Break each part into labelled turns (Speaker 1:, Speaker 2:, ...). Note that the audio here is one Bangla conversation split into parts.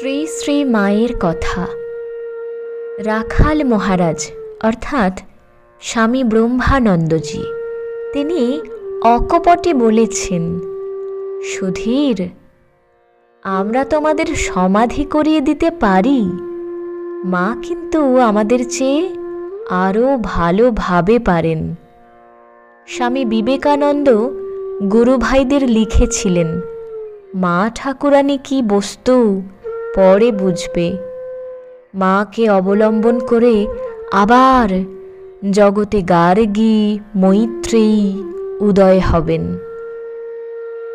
Speaker 1: শ্রী শ্রী মায়ের কথা। রাখাল মহারাজ, অর্থাৎ স্বামী ব্রহ্মানন্দজি, তিনি অকপটে বলেছেন, সুধীর, আমরা তোমাদের সমাধি করিয়ে দিতে পারি। মা কিন্তু আমাদের চেয়ে আরও ভালোভাবে পারেন। স্বামী বিবেকানন্দ গুরুভাইদের লিখেছিলেন, মা ঠাকুরানী কি বস্তু পরে বুঝবে। মাকে অবলম্বন করে আবার জগতে গার্গী মৈত্রেয়ী উদয় হবেন।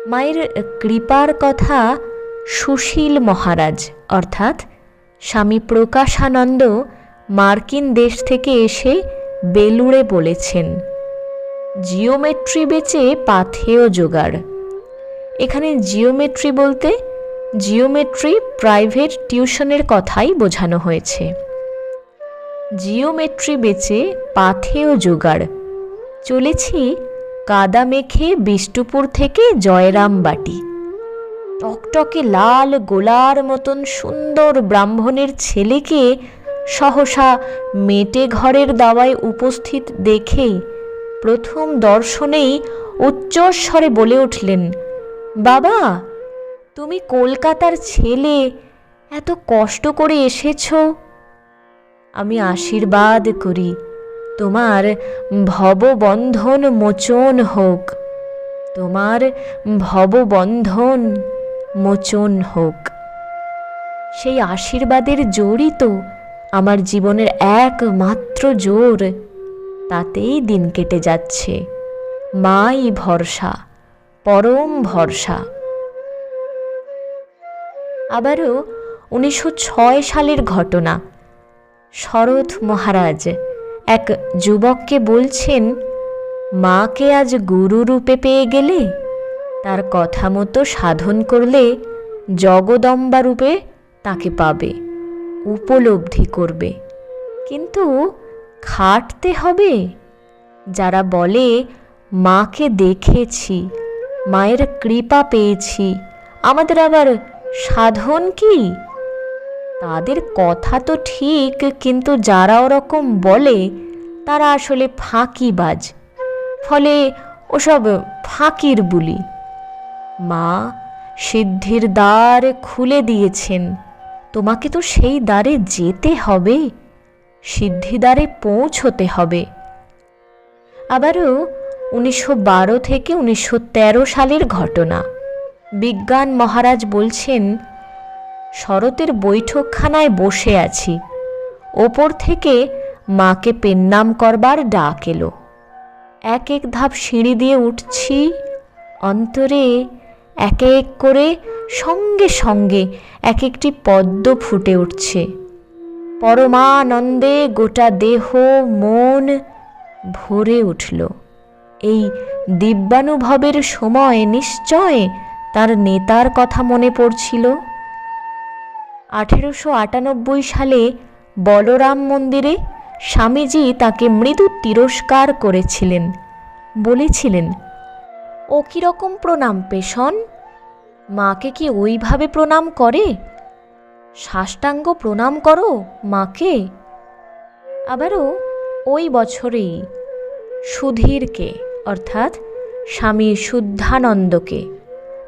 Speaker 1: মায়ের কৃপার কথা সুশীল মহারাজ, অর্থাৎ স্বামী প্রকাশানন্দ মার্কিন দেশ থেকে এসে বেলুড়ে বলেছেন, জিওমেট্রি বেচে পাথেয় জোগাড়। এখানে জিওমেট্রি বলতে জিওমেট্রি প্রাইভেট টিউশনের কথাই বোঝানো হয়েছে। জিওমেট্রি বেচে পাথেয় জোগাড়। চলেছি কাদা মেখে বিষ্ণুপুর থেকে জয়রামবাটি টকটকে লাল গোলার মতন সুন্দর ব্রাহ্মণের ছেলেকে সহসা মেটে ঘরের দাওয়ায় উপস্থিত দেখেই প্রথম দর্শনেই উচ্চস্বরে বলে উঠলেন, বাবা তুমি কলকাতার ছেলে, এত কষ্ট করে এসেছ। আমি আশীর্বাদ করি, তোমার ভববন্ধন মোচন হোক, তোমার ভববন্ধন মোচন হোক। সেই আশীর্বাদের জোরই তো আমার জীবনের একমাত্র জোর, তাতেই দিন কেটে যাচ্ছে। মাই ভরসা, পরম ভরসা। আবারও উনিশশো ছয় সালের ঘটনা। শরৎ মহারাজ এক যুবককে বলছেন, মাকে আজ গুরু রূপে পেয়ে গেলে তার কথা মতো সাধন করলে জগদম্বা রূপে তাকে পাবে, উপলব্ধি করবে। কিন্তু খাটতে হবে। যারা বলে, মাকে দেখেছি, মায়ের কৃপা পেয়েছি, আমাদের আবার সাধন কি? তাদের কথা তো ঠিক, কিন্তু যারা ওরকম বলে, তারা আসলে ফাঁকিবাজ। ফলে ওসব ফাঁকির বুলি। মা, সিদ্ধির দ্বার খুলে দিয়েছেন। তোমাকে তো সেই দ্বারে যেতে হবে। সিদ্ধিদ্বারে পৌঁছতে হবে। আবারও উনিশশো বারো থেকে উনিশশো তেরো সালের ঘটনা। বিজ্ঞান মহারাজ বলছেন, শরতের বৈঠকখানায় বসে আছি। ওপর থেকে মাকে পেন্নাম করবার ডাক এলো। এক এক ধাপ সিঁড়ি দিয়ে উঠছি, অন্তরে এক এক করে সঙ্গে সঙ্গে এক একটি পদ্ম ফুটে উঠছে। পরমানন্দে গোটা দেহ, মন ভরে উঠল। এই দিব্যানুভবের সময় নিশ্চয় তার নেতার কথা মনে পড়ছিল। আঠেরোশো আটানব্বই সালে বলরাম মন্দিরে স্বামীজি তাকে মৃদু তিরস্কার করেছিলেন। বলেছিলেন, ও কীরকম প্রণাম পেশন? মাকে কি ওইভাবে প্রণাম করে? সাষ্টাঙ্গ প্রণাম করো মাকে? আবারও ওই বছরেই সুধীরকে, অর্থাৎ স্বামী শুদ্ধানন্দকে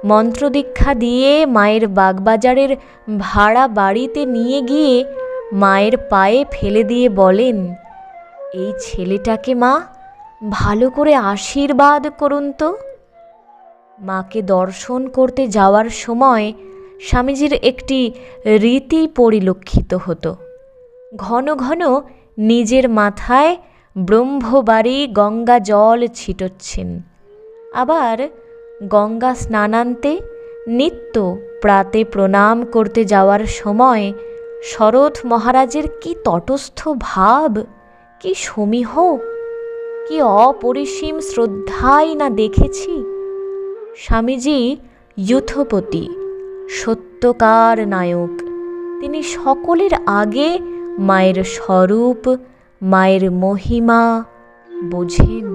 Speaker 1: মন্ত্রদীক্ষা দিয়ে মায়ের বাগবাজারের ভাড়া বাড়িতে নিয়ে গিয়ে মায়ের পায়ে ফেলে দিয়ে বলেন, এই ছেলেটাকে মা ভালো করে আশীর্বাদ করুন তো। মাকে দর্শন করতে যাওয়ার সময় স্বামীজির একটি রীতি পরিলক্ষিত হতো। ঘন ঘন নিজের মাথায় ব্রহ্মবাড়ি গঙ্গা জল ছিটোচ্ছেন। আবার গঙ্গা স্নানান্তে নিত্য প্রাতে প্রণাম করতে যাওয়ার সময় শরৎ মহারাজের কি তটস্থ ভাব, কি সমীহ, কি অপরিসীম শ্রদ্ধাই না দেখেছি। স্বামীজি ইউথপতি সত্যকার নায়ক, তিনি সকলের আগে মায়ের স্বরূপ, মায়ের মহিমা বোঝেন।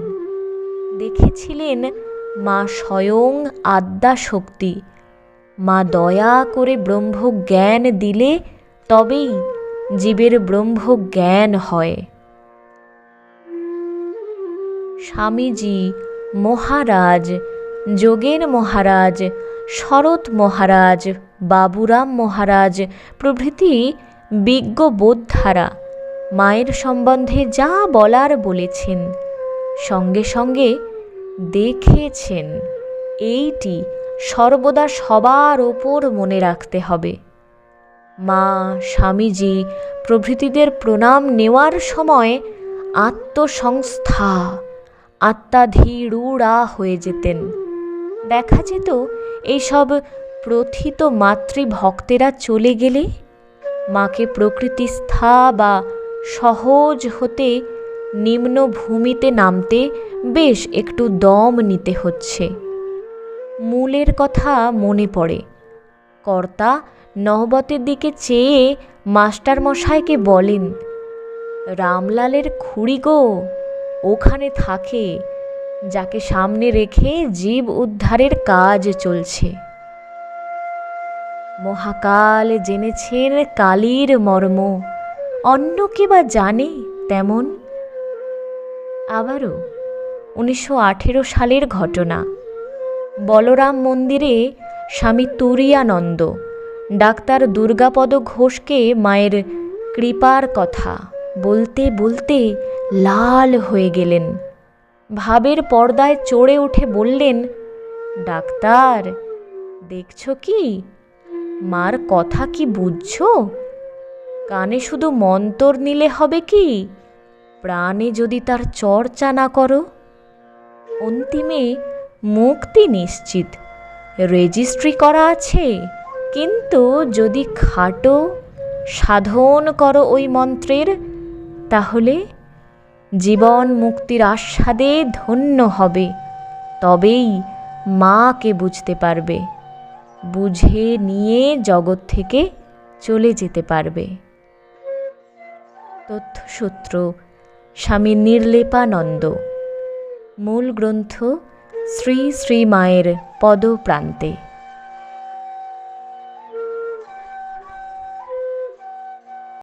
Speaker 1: দেখেছিলেন মা স্বয়ং আদ্যা শক্তি মা দয়া করে ব্রহ্ম জ্ঞান দিলে তবেই জীবের ব্রহ্ম জ্ঞান হয়। স্বামীজি, মহারাজ, যোগেন মহারাজ, শরৎ মহারাজ, বাবুরাম মহারাজ প্রভৃতি বিজ্ঞ বোদ্ধারা মায়ের সম্বন্ধে যা বলার বলেছেন। সঙ্গে সঙ্গে দেখেছেন। এইটি সর্বদা সবার ওপর মনে রাখতে হবে। মা, স্বামীজি প্রভৃতিদের প্রণাম নেওয়ার সময় আত্মসংস্থা, আত্মাধীরূঢ়া হয়ে যেতেন। দেখা যেত এইসব প্রথিত মাতৃভক্তেরা চলে গেলে মাকে প্রকৃতিস্থা বা সহজ হতে নিম্ন ভূমিতে নামতে বেশ একটু দম নিতে হচ্ছে। মূলের কথা মনে পড়ে। কর্তা নহবতের দিকে চেয়ে মাস্টারমশাইকে বলেন, রামলালের খুড়ি গো, ওখানে থাকে, যাকে সামনে রেখে জীব উদ্ধারের কাজ চলছে। মহাকাল জেনেছেন কালীর মর্ম, অন্য কে বা জানে তেমন? আবারও উনিশশো আঠেরো সালের ঘটনা। বলরাম মন্দিরে স্বামী তুরিয়ানন্দ, ডাক্তার দুর্গাপদ ঘোষকে মায়ের কৃপার কথা বলতে বলতে লাল হয়ে গেলেন। ভাবের পর্দায় চড়ে উঠে বললেন, ডাক্তার, দেখছ কি? মার কথা কি বুঝছ? কানে শুধু মন্তর নিলে হবে কি? প্রাণে যদি তার চর্চা না করো, অন্তিমে মুক্তি নিশ্চিত। রেজিস্ট্রি করা আছে, কিন্তু যদি খাটো সাধন করো ওই মন্ত্রের, তাহলে জীবন মুক্তির আস্বাদে ধন্য হবে, তবেই মাকে বুঝতে পারবে, বুঝে নিয়ে জগৎ থেকে চলে যেতে পারবে। তথ্যসূত্র স্বামী নির্লেপানন্দ। মূল গ্রন্থ শ্রী শ্রী মায়ের পদপ্রান্তে।